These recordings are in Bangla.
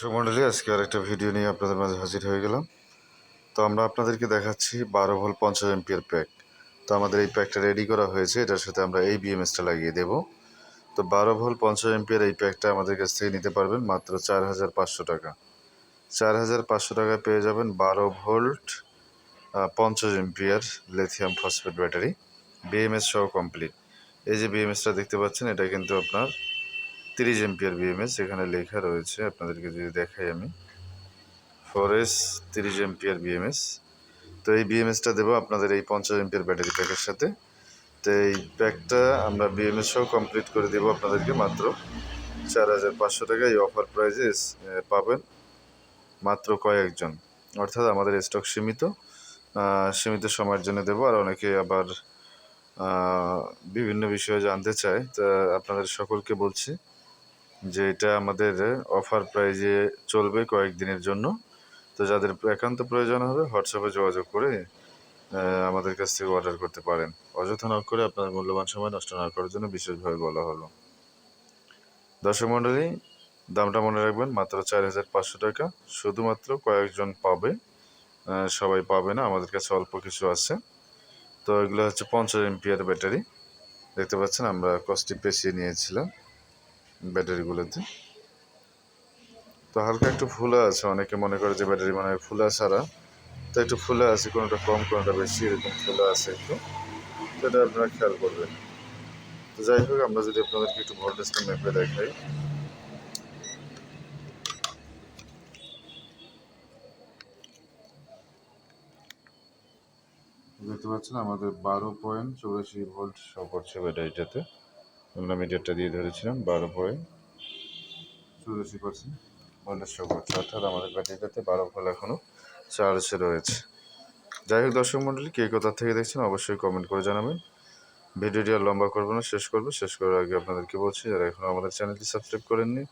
সুমন্ডলী আজকে আর একটা ভিডিও নিয়ে আপনাদের মাঝে হাজির হয়ে গেলাম। তো আমরা আপনাদেরকে দেখাচ্ছি বারো ভোল পঞ্চাশ এমপিয়ার প্যাক। তো আমাদের এই প্যাকটা রেডি করা হয়েছে, এটার সাথে আমরা এই বিএমএসটা লাগিয়ে দেব। তো বারো ভোল পঞ্চাশ এমপিয়ার এই প্যাকটা আমাদের কাছ থেকে নিতে পারবেন মাত্র চার হাজার পাঁচশো টাকা। চার হাজার পাঁচশো টাকায় পেয়ে যাবেন বারো ভোল্ট পঞ্চাশ ampere lithium phosphate battery BMS সহ কমপ্লিট এই যে বিএমএসটা দেখতে পাচ্ছেন, এটা কিন্তু আপনার তিরিশ এমপিয়ার বিএমএস এখানে লেখা রয়েছে, আপনাদেরকে যদি দেখাই আমি। ফরেস তিরিশ এমপিয়ার বিএমএস তো এই বিএমএসটা দেবো আপনাদের এই পঞ্চাশ এমপিয়ার ব্যাটারি প্যাকের সাথে। তো এই প্যাকটা আমরা বিএমএস সহ কমপ্লিট করে দেবো আপনাদেরকে মাত্র চার হাজার পাঁচশো টাকা। এই অফার প্রাইজে পাবেন মাত্র কয়েকজন। অর্থাৎ আমাদের স্টক সীমিত। সীমিত সময়ের জন্য দেবো। আর অনেকে আবার বিভিন্ন বিষয়ে জানতে চায়। তা আপনাদের সকলকে বলছি যে এটা আমাদের অফার প্রাইজে চলবে কয়েকদিনের জন্য। তো যাদের একান্ত প্রয়োজন হবে হোয়াটসঅ্যাপে যোগাযোগ করে আমাদের কাছ থেকে অর্ডার করতে পারেন। অযথা নক করে আপনার মূল্যবান সময় নষ্ট না করার জন্য বিশেষভাবে বলা হলো। দর্শক মণ্ডলী, দামটা মনে রাখবেন, মাত্র চার হাজার পাঁচশো টাকা। শুধুমাত্র কয়েকজন পাবে সবাই পাবে না, আমাদের কাছে অল্প কিছু আছে। তো এগুলো হচ্ছে পঞ্চাশ এমপিয়ার ব্যাটারি। দেখতে পাচ্ছেন, আমরা কস্টি পেঁচিয়ে নিয়েছিলাম। ব্যাটারিগুলোতে। তো হালকা একটু ফুলা আছে, অনেকে মনে করে যে ব্যাটারি মানে ফুলা ছাড়া। তো একটু ফুলা আছে, কোনোটা কম, কোনোটা বেশি, এরকম ফুলা আছে একটু। সেটা আপনারা খেয়াল করবেন। তো যাই হোক, আমরা যদি আপনাদেরকে একটু ভোল্টেজটা মেপে দেখাই। দেখতে পাচ্ছেন আমাদের বারো পয়েন্ট চৌরাশি ভোল্ট শো করছে ব্যাটারিটাতে। আমরা মিটারটা দিয়ে ধরেছিলাম, বারো পয়েন্ট চৌরাশি পার্সেন্ট ভোল্টেজ অর্থাৎ আমাদের ব্যাটারিটাতে বারো ভোল্ট এখনও চার্জে রয়েছে। যাই হোক দর্শক মণ্ডলী, কে কোথা থেকে দেখছেন অবশ্যই কমেন্ট করে জানাবেন। ভিডিওটি আর লম্বা করব না, শেষ করব। শেষ করার আগে আপনাদেরকে বলছি, যারা এখনও আমাদের চ্যানেলটি সাবস্ক্রাইব করেননি,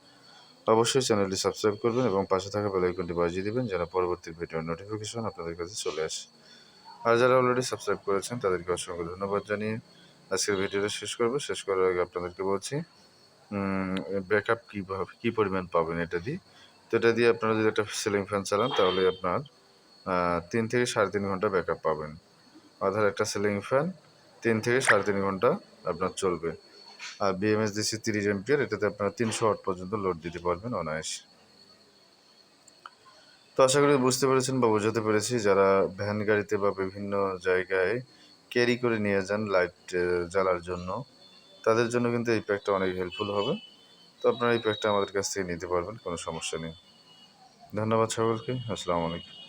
অবশ্যই চ্যানেলটি সাবস্ক্রাইব করবেন এবং পাশে থাকা বেল আইকনটি বাজিয়ে দিবেন, যেন পরবর্তী ভিডিওর নোটিফিকেশন আপনাদের কাছে চলে আসে। আর যারা অলরেডি সাবস্ক্রাইব করেছেন, তাদেরকে অসংখ্য ধন্যবাদ জানিয়ে আজকের ভিডিওটা শেষ করব। শেষ করার আগে আপনাদেরকে বলছি ব্যাকআপ কীভাবে কী পরিমাণ পাবেন এটা দিয়ে? তো এটা দিয়ে আপনারা যদি একটা সিলিং ফ্যান চালান, তাহলে আপনার তিন থেকে সাড়ে তিন ঘণ্টা ব্যাকআপ পাবেন। অর্থাৎ একটা সিলিং ফ্যান তিন থেকে সাড়ে তিন ঘণ্টা আপনার চলবে। আর বিএমএস দিচ্ছি তিরিশ এমপিয়ার এটাতে আপনারা তিনশো ওয়াট পর্যন্ত লোড দিতে পারবেন অনায়াসে। তো আশা করি বুঝতে পেরেছেন বা বোঝাতে পেরেছি, যারা ভ্যান গাড়িতে বা বিভিন্ন জায়গায় ক্যারি করে নিয়ে যান লাইট জ্বালার জন্য। তাদের জন্য কিন্তু এই প্যাকটা অনেক হেল্পফুল হবে। তো আপনারা এই প্যাকটা আমাদের কাছ থেকে নিতে পারবেন, কোনো সমস্যা নেই। ধন্যবাদ সকলকে, আসসালামু আলাইকুম।